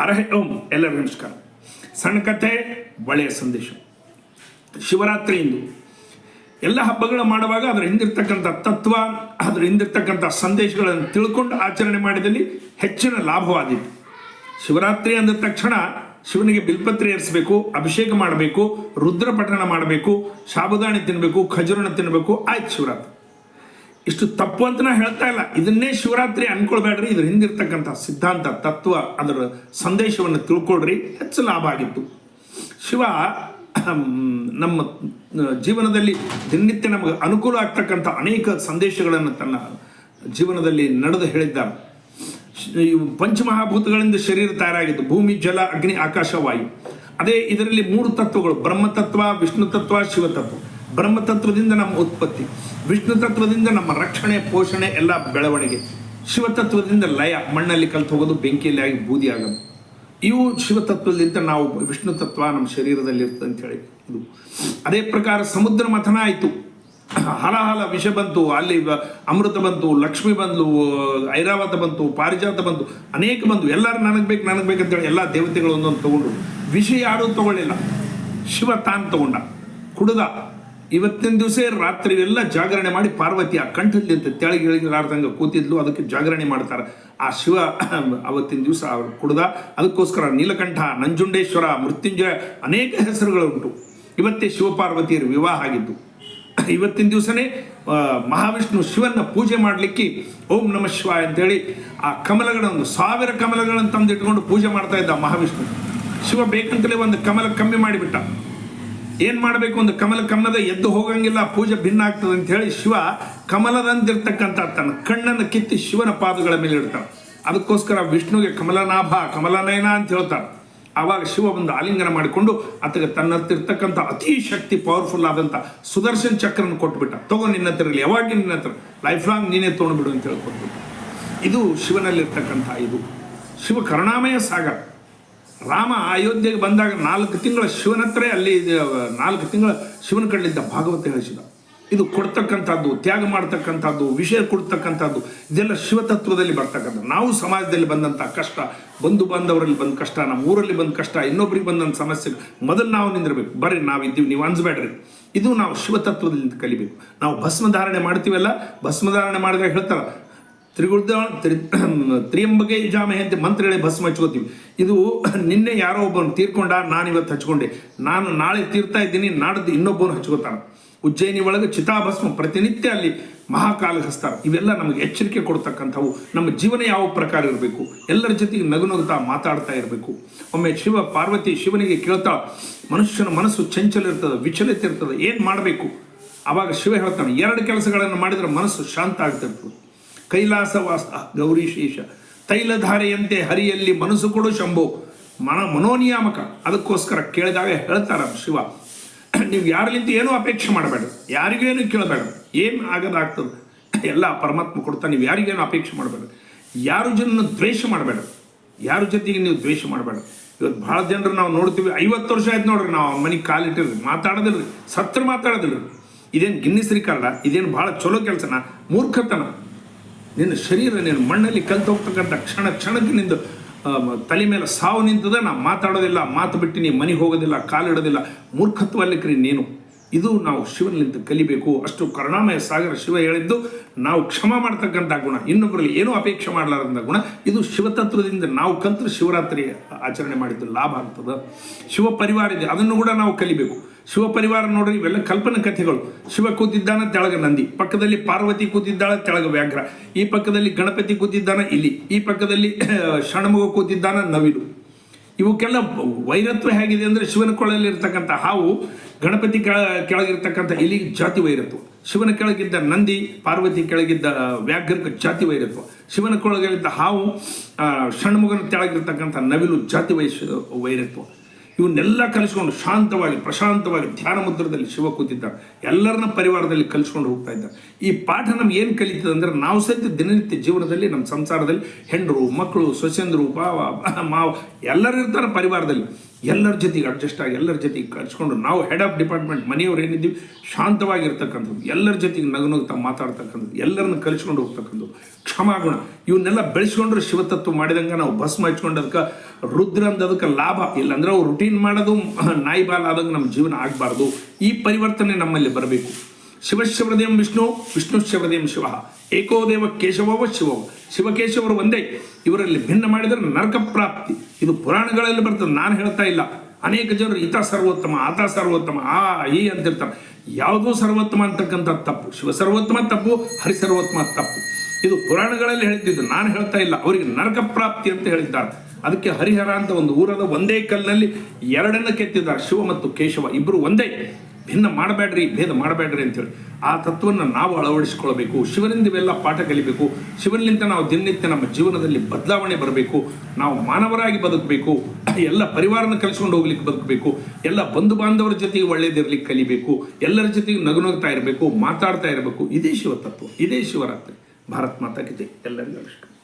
ಹರಹೆ, ಓಂ, ಎಲ್ಲರಿಗೂ ನಮಸ್ಕಾರ. ಸಣ್ಣ ಕಥೆ, ಒಳ್ಳೆಯ ಸಂದೇಶ. ಶಿವರಾತ್ರಿ ಎಲ್ಲ ಹಬ್ಬಗಳು ಮಾಡುವಾಗ ಅದರ ಹಿಂದಿರ್ತಕ್ಕಂಥ ತತ್ವ, ಅದರ ಹಿಂದಿರ್ತಕ್ಕಂಥ ಸಂದೇಶಗಳನ್ನು ತಿಳ್ಕೊಂಡು ಆಚರಣೆ ಮಾಡಿದಲ್ಲಿ ಹೆಚ್ಚಿನ ಲಾಭವಾದೀತು. ಶಿವರಾತ್ರಿ ಅಂದ ತಕ್ಷಣ ಶಿವನಿಗೆ ಬಿಲ್ಪತ್ರೆ ಏರಿಸಬೇಕು, ಅಭಿಷೇಕ ಮಾಡಬೇಕು, ರುದ್ರ ಪಠಣ ಮಾಡಬೇಕು, ಸಾಬುದಾಣಿ ತಿನ್ನಬೇಕು ಖಜೂರಣ ತಿನ್ನಬೇಕು ಆಯ್ತು ಶಿವರಾತ್ರಿ. ಇಷ್ಟು ತಪ್ಪು ಅಂತ ನಾ ಹೇಳ್ತಾ ಇಲ್ಲ. ಇದನ್ನೇ ಶಿವರಾತ್ರಿ ಅನ್ಕೊಳ್ಬೇಡ್ರಿ. ಇದ್ರ ಹಿಂದಿರ್ತಕ್ಕಂಥ ಸಿದ್ಧಾಂತ, ತತ್ವ ಅದರ ಸಂದೇಶವನ್ನು ತಿಳ್ಕೊಳ್ರಿ. ಹೆಚ್ಚು ಲಾಭ ಆಗಿತ್ತು. ಶಿವ ನಮ್ಮ ಜೀವನದಲ್ಲಿ ದಿನನಿತ್ಯ ನಮಗೆ ಅನುಕೂಲ ಆಗ್ತಕ್ಕಂಥ ಅನೇಕ ಸಂದೇಶಗಳನ್ನು ತನ್ನ ಜೀವನದಲ್ಲಿ ನಡೆದು ಹೇಳಿದ್ದಾರೆ ಈ ಪಂಚಮಹಾಭೂತಗಳಿಂದ ಶರೀರ ತಯಾರಾಗಿದ್ದು, ಭೂಮಿ, ಜಲ, ಅಗ್ನಿ, ಆಕಾಶ, ವಾಯು. ಅದೇ ಇದರಲ್ಲಿ ಮೂರು ತತ್ವಗಳು. ಬ್ರಹ್ಮತತ್ವ ವಿಷ್ಣು ತತ್ವ ಶಿವತತ್ವ. ಬ್ರಹ್ಮತತ್ವದಿಂದ ನಮ್ಮ ಉತ್ಪತ್ತಿ ವಿಷ್ಣು ತತ್ವದಿಂದ ನಮ್ಮ ರಕ್ಷಣೆ, ಪೋಷಣೆ, ಎಲ್ಲ ಬೆಳವಣಿಗೆ ಶಿವತತ್ವದಿಂದ ಲಯ, ಮಣ್ಣಲ್ಲಿ ಕಲ್ತು ಹೋಗೋದು ಬೆಂಕಿಯಲ್ಲಿ ಆಗಿ ಬೂದಿ ಆಗೋದು. ಇವು ಶಿವತತ್ವದಿಂದ ನಾವು ವಿಷ್ಣು ತತ್ವ ನಮ್ಮ ಶರೀರದಲ್ಲಿ ಇರ್ತದೆ ಅಂತ ಹೇಳಿ. ಇದು ಅದೇ ಪ್ರಕಾರ ಸಮುದ್ರ ಮಥನ ಆಯಿತು. ಹಲಹಲ ವಿಷ ಬಂತು, ಅಲ್ಲಿ ಅಮೃತ ಬಂತು, ಲಕ್ಷ್ಮಿ ಬಂದು ಐರಾವತ ಬಂತು, ಪಾರಿಜಾತ ಬಂತು, ಅನೇಕ ಬಂತು. ಎಲ್ಲರೂ ನನಗೆ ಬೇಕು, ನನಗೆ ಹೇಳಿ ಎಲ್ಲ ದೇವತೆಗಳು ಒಂದೊಂದು ತಗೊಂಡು ವಿಷ ಯಾರೂ ತಗೊಳ್ಳಿಲ್ಲ. ಶಿವ ತಾನು ತಗೊಂಡ. ಕುಡ್ದ. ಇವತ್ತಿನ ದಿವಸ ರಾತ್ರಿ ಎಲ್ಲ ಜಾಗರಣೆ ಮಾಡಿ ಪಾರ್ವತಿ ಆ ಕಂಠದಲ್ಲಿ ಅಂತ ತೆಳಗೆ ಇಳಿಲಾರ್ದಂಗೆ ಕೂತಿದ್ಲು, ಅದಕ್ಕೆ ಜಾಗರಣೆ ಮಾಡ್ತಾರೆ. ಆ ಶಿವ ಅವತ್ತಿನ ದಿವಸ ಅವ್ರು ಕುಡ್ದ, ಅದಕ್ಕೋಸ್ಕರ ನೀಲಕಂಠ, ನಂಜುಂಡೇಶ್ವರ, ಮೃತ್ಯುಂಜಯ ಅನೇಕ ಹೆಸರುಗಳುಂಟು. ಇವತ್ತೇ ಶಿವಪಾರ್ವತಿಯರು ವಿವಾಹ ಆಗಿದ್ದು. ಇವತ್ತಿನ ದಿವಸನೇ ಮಹಾವಿಷ್ಣು ಶಿವನ ಪೂಜೆ ಮಾಡಲಿಕ್ಕೆ ಓಂ ನಮ ಶಿವ ಅಂತೇಳಿ ಆ ಕಮಲಗಳನ್ನು, ಸಾವಿರ ಕಮಲಗಳನ್ನು ತಂದಿಟ್ಕೊಂಡು ಪೂಜೆ ಮಾಡ್ತಾ ಇದ್ದ ಮಹಾವಿಷ್ಣು. ಶಿವ ಬೇಕಂತಲೇ ಒಂದು ಕಮಲ ಕಮ್ಮಿ ಮಾಡಿಬಿಟ್ಟ. ಏನ್ ಮಾಡಬೇಕು ಒಂದು ಕಮಲ, ಕಮಲದ ಎದ್ದು ಹೋಗಂಗಿಲ್ಲ, ಪೂಜೆ ಭಿನ್ನ ಆಗ್ತದೆ ಅಂತ ಹೇಳಿ ಶಿವ ಕಮಲದಂತಿರ್ತಕ್ಕಂಥ ತನ್ನ ಕಣ್ಣನ್ನು ಕಿತ್ತಿ ಶಿವನ ಪಾದಗಳ ಮೇಲೆ ಇಡ್ತಾನೆ. ಅದಕ್ಕೋಸ್ಕರ ವಿಷ್ಣುಗೆ ಕಮಲನಾಭ, ಕಮಲನಯನ ಅಂತ ಹೇಳ್ತಾರೆ ಆವಾಗ ಶಿವ ಒಂದು ಆಲಿಂಗನ ಮಾಡಿಕೊಂಡು ಆತಗೆ ತನ್ನ ಹತ್ತಿರ್ತಕ್ಕಂಥ ಅತಿ ಶಕ್ತಿ ಪವರ್ಫುಲ್ ಆದಂಥ ಸುದರ್ಶನ್ ಚಕ್ರನ ಕೊಟ್ಬಿಟ್ಟ. ತಗೋ ನಿನ್ನ ಹತ್ರ ಯಾವಾಗ ನಿನ್ನ ಹತ್ರ? ಲೈಫ್ ಲಾಂಗ್ ನೀನೇ ತೊಗೊಂಡ್ಬಿಡು ಅಂತ ಹೇಳಿ ಕೊಟ್ಬಿಟ್ಟ ಇದು ಶಿವನಲ್ಲಿರ್ತಕ್ಕಂಥ ಇದು. ಶಿವ ಕರುಣಾಮಯ ಸಾಗರ. ರಾಮ ಅಯೋಧ್ಯೆಗೆ ಬಂದಾಗ ನಾಲ್ಕು ತಿಂಗಳ ಶಿವನ ಹತ್ರ ಅಲ್ಲಿ ನಾಲ್ಕು ತಿಂಗಳ ಶಿವನ ಕಡಲಿದ್ದ ಭಾಗವತ ಹೇಳಿಸಿದ. ಇದು ಕೊಡ್ತಕ್ಕಂಥದ್ದು, ತ್ಯಾಗ ಮಾಡ್ತಕ್ಕಂಥದ್ದು, ವಿಷಯ ಕೊಡ್ತಕ್ಕಂಥದ್ದು, ಇದೆಲ್ಲ ಶಿವತತ್ವದಲ್ಲಿ ಬರ್ತಕ್ಕಂಥ ನಾವು ಸಮಾಜದಲ್ಲಿ ಬಂದಂಥ ಕಷ್ಟ, ಬಂಧು ಬಾಂಧವರಲ್ಲಿ ಬಂದ ಕಷ್ಟ, ನಮ್ಮ ಊರಲ್ಲಿ ಬಂದ ಕಷ್ಟ, ಇನ್ನೊಬ್ರಿಗೆ ಬಂದಂಥ ಸಮಸ್ಯೆ, ಮೊದಲು ನಾವು ನಿಂದಿರಬೇಕು. ಬರ್ರಿ ನಾವು ಇದ್ದೀವಿ ನೀವು ಅನ್ಸ್ಬೇಡ್ರಿ. ಇದು ನಾವು ಶಿವತತ್ವದಿಂದ ಕಲಿಬೇಕು. ನಾವು ಭಸ್ಮಧಾರಣೆ ಮಾಡ್ತೀವಲ್ಲ, ಭಸ್ಮಧಾರಣೆ ಮಾಡಿದಾಗ ಹೇಳ್ತಾರ ತ್ರಿಗುರ್ದ ತ್ರಿ ತ್ರಿಯಂಬಗೆ ಯಜಾಮಹೆ ಅಂತ ಮಂತ್ರಗಳೇ ಭಸ್ಮ ಹಚ್ಕೋತೀವಿ. ಇದು ನಿನ್ನೆ ಯಾರೋ ಒಬ್ಬನು ತೀರ್ಕೊಂಡ ನಾನು ಇವತ್ತು ಹಚ್ಕೊಂಡೆ. ನಾನು ನಾಳೆ ತೀರ್ತಾ ಇದ್ದೀನಿ ನಾಡ್ದು ಇನ್ನೊಬ್ಬನು ಹಚ್ಕೋತಾನೆ. ಉಜ್ಜಯಿನಿ ಒಳಗೆ ಚಿತಾಭಸ್ಮ ಪ್ರತಿನಿತ್ಯ ಅಲ್ಲಿ ಮಹಾಕಾಲ ಹಸ್ತಾರ ಇವೆಲ್ಲ ನಮಗೆ ಎಚ್ಚರಿಕೆ ಕೊಡ್ತಕ್ಕಂಥವು. ನಮ್ಮ ಜೀವನ ಯಾವ ಪ್ರಕಾರ ಇರಬೇಕು? ಎಲ್ಲರ ಜೊತೆಗೆ ನಗು ನಗುತ್ತಾ ಮಾತಾಡ್ತಾ ಇರಬೇಕು. ಒಮ್ಮೆ ಶಿವ ಪಾರ್ವತಿ ಶಿವನಿಗೆ ಕೇಳ್ತಾ, ಮನುಷ್ಯನ ಮನಸ್ಸು ಚಂಚಲ ಇರ್ತದೆ, ವಿಚಲಿತ ಇರ್ತದೆ, ಏನು ಮಾಡಬೇಕು? ಆವಾಗ ಶಿವ ಹೇಳ್ತಾನೆ, ಎರಡು ಕೆಲಸಗಳನ್ನು ಮಾಡಿದರೆ ಮನಸ್ಸು ಶಾಂತ ಆಗ್ತಿರ್ತದೆ. ಕೈಲಾಸವಾಸ ಗೌರೀಶೇಷ ತೈಲಧಾರೆಯಂತೆ ಹರಿಯಲ್ಲಿ ಮನಸ್ಸು ಕೊಡು ಶಂಭು. ಮನ ಮನೋನಿಯಾಮಕ. ಅದಕ್ಕೋಸ್ಕರ ಕೇಳಿದಾಗ ಹೇಳ್ತಾರ ಶಿವ. ನೀವು ಯಾರಲಿಂತ ಏನೂ ಅಪೇಕ್ಷೆ ಮಾಡಬೇಡ. ಏನು ಕೇಳಬೇಡ. ಏನು ಆಗದಾಗ್ತದೆ? ಎಲ್ಲ ಪರಮಾತ್ಮ ಕೊಡ್ತಾ ನೀವು ಯಾರಿಗೇನು ಅಪೇಕ್ಷೆ ಮಾಡಬೇಡ. ಯಾರು ಜನನ ದ್ವೇಷ ಮಾಡಬೇಡ. ಯಾರ ಜೊತೆಗೆ ನೀವು ದ್ವೇಷ ಮಾಡಬೇಡ. ಇವತ್ತು ಭಾಳ ಜನರು ನಾವು ನೋಡ್ತೀವಿ. ಐವತ್ತು ವರ್ಷ ಆಯ್ತು ನೋಡ್ರಿ ನಾವು ಮನೆಗೆ ಕಾಲಿಟ್ಟಿರ್ರಿ ಮಾತಾಡೋದಿಲ್ರಿ. ಸತ್ರ ಮಾತಾಡೋದಿಲ್ರಿ. ಇದೇನು ಗಿನ್ನಿಸ್ ರಿಕಾರ್ಡ ಇದೇನು ಭಾಳ ಚಲೋ ಕೆಲಸನ. ಮೂರ್ಖತನ. ನಿನ್ನ ಶರೀರ, ನಿನ್ನ ಮಣ್ಣಲ್ಲಿ ಕಲ್ತು ಹೋಗ್ತಕ್ಕಂಥ ಕ್ಷಣ ಕ್ಷಣಕ್ಕೆ ನಿಂದು ತಲೆ ಮೇಲೆ ಸಾವು ನಿಂತದ, ನಾ ಮಾತಾಡೋದಿಲ್ಲ, ಮಾತು ಬಿಟ್ಟು ನೀ ಮನೆಗೆ ಹೋಗೋದಿಲ್ಲ, ಕಾಲಿಡೋದಿಲ್ಲ, ಮೂರ್ಖತ್ವ ಅಲ್ಲಿಕ್ರಿ ನೀನು. ಇದು ನಾವು ಶಿವನಲ್ಲಿಂದ ಕಲಿಬೇಕು. ಅಷ್ಟು ಕರುಣಾಮಯ ಸಾಗರ ಶಿವ ಹೇಳಿದ್ದು ನಾವು ಕ್ಷಮ ಮಾಡ್ತಕ್ಕಂಥ ಗುಣ. ಇನ್ನೊಬ್ಬರಲ್ಲಿ ಏನೂ ಅಪೇಕ್ಷೆ ಮಾಡಲಾರಂಥ ಗುಣ. ಇದು ಶಿವತತ್ವದಿಂದ ನಾವು ಕಲ್ತು ಶಿವರಾತ್ರಿ ಆಚರಣೆ ಮಾಡಿದ್ದು ಲಾಭ ಆಗ್ತದೆ. ಶಿವ ಪರಿವಾರ ಇದೆ. ಅದನ್ನು ಕೂಡ ನಾವು ಕಲಿಬೇಕು. ಶಿವ ಪರಿವಾರ ನೋಡ್ರಿ, ಇವೆಲ್ಲ ಕಲ್ಪನೆ ಕಥೆಗಳು. ಶಿವ ಕೂತಿದ್ದಾನ ತೆಳಗ ನಂದಿ. ಪಕ್ಕದಲ್ಲಿ ಪಾರ್ವತಿ ಕೂತಿದ್ದಾಳ, ತೆಳಗ ವ್ಯಾಘ್ರ. ಈ ಪಕ್ಕದಲ್ಲಿ ಗಣಪತಿ ಕೂತಿದ್ದಾನ ಇಲ್ಲಿ. ಈ ಪಕ್ಕದಲ್ಲಿ ಷಣ್ಮುಗ ಕೂತಿದ್ದಾನ ನವಿಲು. ಇವಕ್ಕೆಲ್ಲ ವೈರತ್ವ ಹೇಗಿದೆ ಅಂದರೆ ಶಿವನ ಕೊಳಲ್ಲಿ ಇರ್ತಕ್ಕಂಥ ಹಾವು, ಗಣಪತಿ ಕೆಳ, ಕೆಳಗಿರ್ತಕ್ಕಂಥ ಇಲಿ ಜಾತಿ ವೈರತ್ವ. ಶಿವನ ಕೆಳಗಿದ್ದ ನಂದಿ, ಪಾರ್ವತಿ ಕೆಳಗಿದ್ದ ವ್ಯಾಘ್ರಕ್ಕೆ ಜಾತಿ ವೈರತ್ವ. ಶಿವನ ಕೊಳಗಿದ್ದ ಹಾವು ಷಣ್ಮುಗನ ಕೆಳಗಿರ್ತಕ್ಕಂಥ ನವಿಲು ಜಾತಿ ವೈಶ ವೈರತ್ವ. ಇವನ್ನೆಲ್ಲ ಕಲಿಸ್ಕೊಂಡು ಶಾಂತವಾಗಿ, ಪ್ರಶಾಂತವಾಗಿ ಧ್ಯಾನ ಮುದ್ರದಲ್ಲಿ ಶಿವ ಕೂತಿದ್ದ, ಎಲ್ಲರನ್ನ ಪರಿವಾರದಲ್ಲಿ ಕಲಿಸ್ಕೊಂಡು ಹೋಗ್ತಾ ಇದ್ದ. ಈ ಪಾಠ ನಮ್ಗೆ ಏನು ಕಲಿತದೆ ಅಂದರೆ ನಾವು ಸಹಿತ ದಿನನಿತ್ಯ ಜೀವನದಲ್ಲಿ, ನಮ್ಮ ಸಂಸಾರದಲ್ಲಿ ಹೆಂಡರು, ಮಕ್ಕಳು ಸೊಸೆಂದರು ಬಾವ, ಮಾವ, ಎಲ್ಲರೂ ಇರ್ತಾರೆ ಪರಿವಾರದಲ್ಲಿ. ಎಲ್ಲರ ಜೊತೆಗೆ ಅಡ್ಜಸ್ಟ್ ಆಗಿ ಎಲ್ಲರ ಜೊತೆಗೆ ಕಲಿಸ್ಕೊಂಡು ನಾವು ಹೆಡ್ ಆಫ್ ಡಿಪಾರ್ಟ್ಮೆಂಟ್ ಮನೆಯವ್ರು ಏನಿದ್ದೀವಿ, ಶಾಂತವಾಗಿರ್ತಕ್ಕಂಥದ್ದು, ಎಲ್ಲರ ಜೊತೆಗೆ ನಗು ನಗುತ್ತಾ ಮಾತಾಡ್ತಕ್ಕಂಥದ್ದು, ಎಲ್ಲರನ್ನ ಕಲಿಸ್ಕೊಂಡು ಹೋಗ್ತಕ್ಕಂಥದ್ದು. ಕ್ಷಮಾಗುಣ ಇವನ್ನೆಲ್ಲ ಬೆಳೆಸ್ಕೊಂಡ್ರೆ ಶಿವತತ್ವ ಮಾಡಿದಂಗೆ ನಾವು ಭಸ್ಮ ಹಚ್ಕೊಂಡು ಅದಕ್ಕೆ ರುದ್ರ ಅಂದ ಅದಕ್ಕೆ ಲಾಭ. ಇಲ್ಲಾಂದ್ರೆ ಅವ್ರು ರುಟೀನ್ ಮಾಡೋದು, ನಾಯಿ ಬಾಲ ಆದಂಗೆ ನಮ್ಮ ಜೀವನ ಆಗಬಾರ್ದು. ಈ ಪರಿವರ್ತನೆ ನಮ್ಮಲ್ಲಿ ಬರಬೇಕು. ಶಿವಶಿವದೇಂ ವಿಷ್ಣು ವಿಷ್ಣು ಹೃದಯಂ ಶಿವ. ಏಕೋದೇವ ಕೇಶವವ ಶಿವ. ಶಿವಕೇಶವರು ಒಂದೇ. ಇವರಲ್ಲಿ ಭಿನ್ನ ಮಾಡಿದರೆ ನರಕ ಪ್ರಾಪ್ತಿ. ಇದು ಪುರಾಣಗಳಲ್ಲಿ ಬರ್ತದೆ ನಾನು ಹೇಳ್ತಾ ಇಲ್ಲ. ಅನೇಕ ಜನರು ಈತ ಸರ್ವೋತ್ತಮ, ಆತ ಸರ್ವೋತ್ತಮ, ಆ, ಈ ಅಂತಿರ್ತಾರೆ. ಯಾವುದೂ ಸರ್ವೋತ್ತಮ ಅಂತಕ್ಕಂಥ ತಪ್ಪು. ಶಿವ ಸರ್ವೋತ್ತಮ ತಪ್ಪು, ಹರಿ ಸರ್ವೋತ್ತಮ ತಪ್ಪು. ಇದು ಪುರಾಣಗಳಲ್ಲಿ ಹೇಳ್ತಿದ್ದು, ನಾನು ಹೇಳ್ತಾ ಇಲ್ಲ. ಅವರಿಗೆ ನರಕ ಪ್ರಾಪ್ತಿ ಅಂತ ಹೇಳಿದ್ದಾರೆ. ಅದಕ್ಕೆ ಹರಿಹರ ಅಂತ ಒಂದು ಊರದ ಒಂದೇ ಕಲ್ಲಿನಲ್ಲಿ ಎರಡನ್ನು ಕೆತ್ತಿದ್ದಾರೆ. ಶಿವ ಮತ್ತು ಕೇಶವ ಇಬ್ಬರು ಒಂದೇ. ಭಿನ್ನ ಮಾಡಬೇಡ್ರಿ, ಭೇದ ಮಾಡಬೇಡ್ರಿ ಅಂತೇಳಿ. ಆ ತತ್ವವನ್ನು ನಾವು ಅಳವಡಿಸಿಕೊಳ್ಬೇಕು ಶಿವನಿಂದ ಇವೆಲ್ಲ ಪಾಠ ಕಲಿಬೇಕು, ಶಿವನಿಂದ ನಾವು ದಿನನಿತ್ಯ ನಮ್ಮ ಜೀವನದಲ್ಲಿ ಬದಲಾವಣೆ ಬರಬೇಕು, ನಾವು ಮಾನವರಾಗಿ ಬದುಕಬೇಕು, ಎಲ್ಲ ಪರಿವಾರನ ಕಲಿಸ್ಕೊಂಡು ಹೋಗ್ಲಿಕ್ಕೆ ಬದುಕಬೇಕು, ಎಲ್ಲ ಬಂಧು ಬಾಂಧವರ ಜೊತೆಗೆ ಒಳ್ಳೇದಿರ್ಲಿಕ್ಕೆ ಕಲಿಬೇಕು, ಎಲ್ಲರ ಜೊತೆಗೆ ನಗುನಗ್ತಾ ಇರಬೇಕು, ಮಾತಾಡ್ತಾ ಇರಬೇಕು. ಇದೇ ಶಿವ ತತ್ವ ಇದೇ ಶಿವರಾತ್ರಿ. ಭಾರತ್ ಮಾತಾ. ಎಲ್ಲರಿಗೂ ಅಷ್ಟು